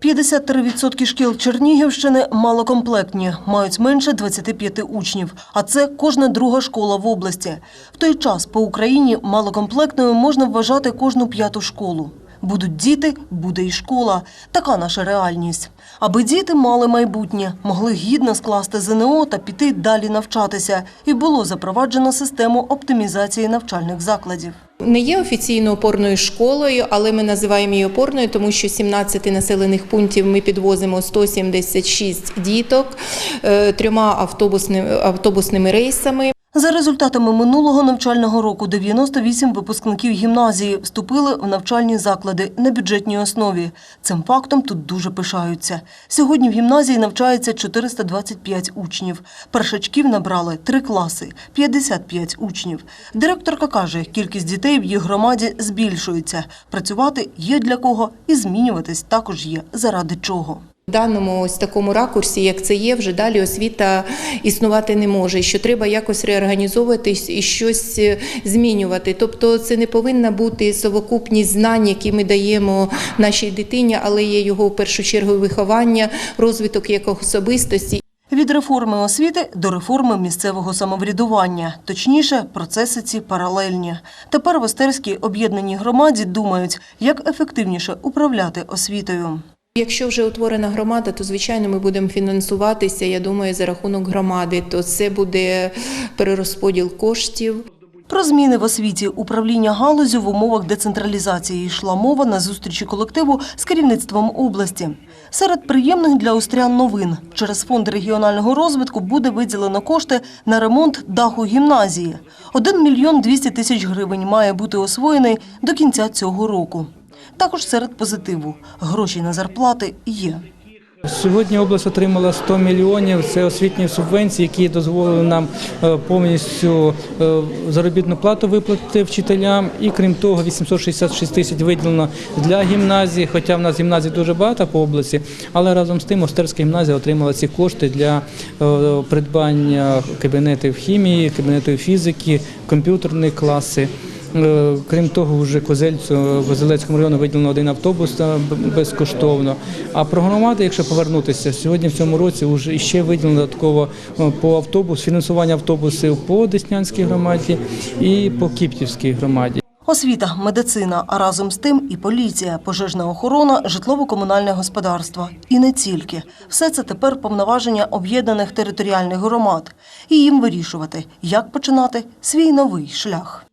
53% шкіл Чернігівщини малокомплектні, мають менше 25 учнів, а це кожна друга школа в області. В той час по Україні малокомплектною можна вважати кожну п'яту школу. Будуть діти, буде і школа. Така наша реальність. Аби діти мали майбутнє, могли гідно скласти ЗНО та піти далі навчатися. І було запроваджено систему оптимізації навчальних закладів. Не є офіційно опорною школою, але ми називаємо її опорною, тому що 17 населених пунктів ми підвозимо 176 діток е, трьома автобусними, автобусними рейсами. За результатами минулого навчального року 98 випускників гімназії вступили в навчальні заклади на бюджетній основі. Цим фактом тут дуже пишаються. Сьогодні в гімназії навчається 425 учнів. Першачків набрали три класи – 55 учнів. Директорка каже, кількість дітей в їх громаді збільшується. Працювати є для кого і змінюватись також є заради чого. Даному ось такому ракурсі, як це є, вже далі освіта існувати не може. Що треба якось реорганізовуватись і щось е, змінювати. Тобто, це не повинна бути совокупність знань, які ми даємо нашій дитині, але є його в першу чергу виховання, розвиток як особистості. Від реформи освіти до реформи місцевого самоврядування. Точніше, процеси ці паралельні. Тепер в Остерській об'єднаній громаді думають, як ефективніше управляти освітою. Якщо вже утворена громада, то звичайно ми будемо фінансуватися. Я думаю, за рахунок громади, то це буде перерозподіл коштів. Про зміни в освіті управління галузю в умовах децентралізації йшла мова на зустрічі колективу з керівництвом області. Серед приємних для острян новин через фонд регіонального розвитку буде виділено кошти на ремонт даху гімназії. 1 мільйон 200 тисяч гривень має бути освоєний до кінця цього року. Також серед позитиву гроші на зарплати є. Сьогодні область отримала 100 мільйонів. Це освітні субвенції, які дозволили нам е, повністю е, заробітну плату виплатити вчителям. І крім того, 866 тисяч виділено для гімназії. Хоча в нас гімназій дуже багато по області, але разом з тим Остерська гімназія отримала ці кошти для е, придбання кабінетів хімії, кабінетів фізики, комп'ютерні класи. Е, Крім того, вже Козельцю Козелецькому району виділено один автобус е, безкоштовно. А про громади, якщо повернутися, сьогодні в цьому році вже ще виділено додатково е, по автобус, фінансування автобусів по Деснянській громаді і по Кіптівській громаді. Освіта, медицина, а разом з тим і поліція, пожежна охорона, житлово-комунальне господарство. І не тільки. Все це тепер повноваження об'єднаних територіальних громад. І їм вирішувати, як починати свій новий шлях.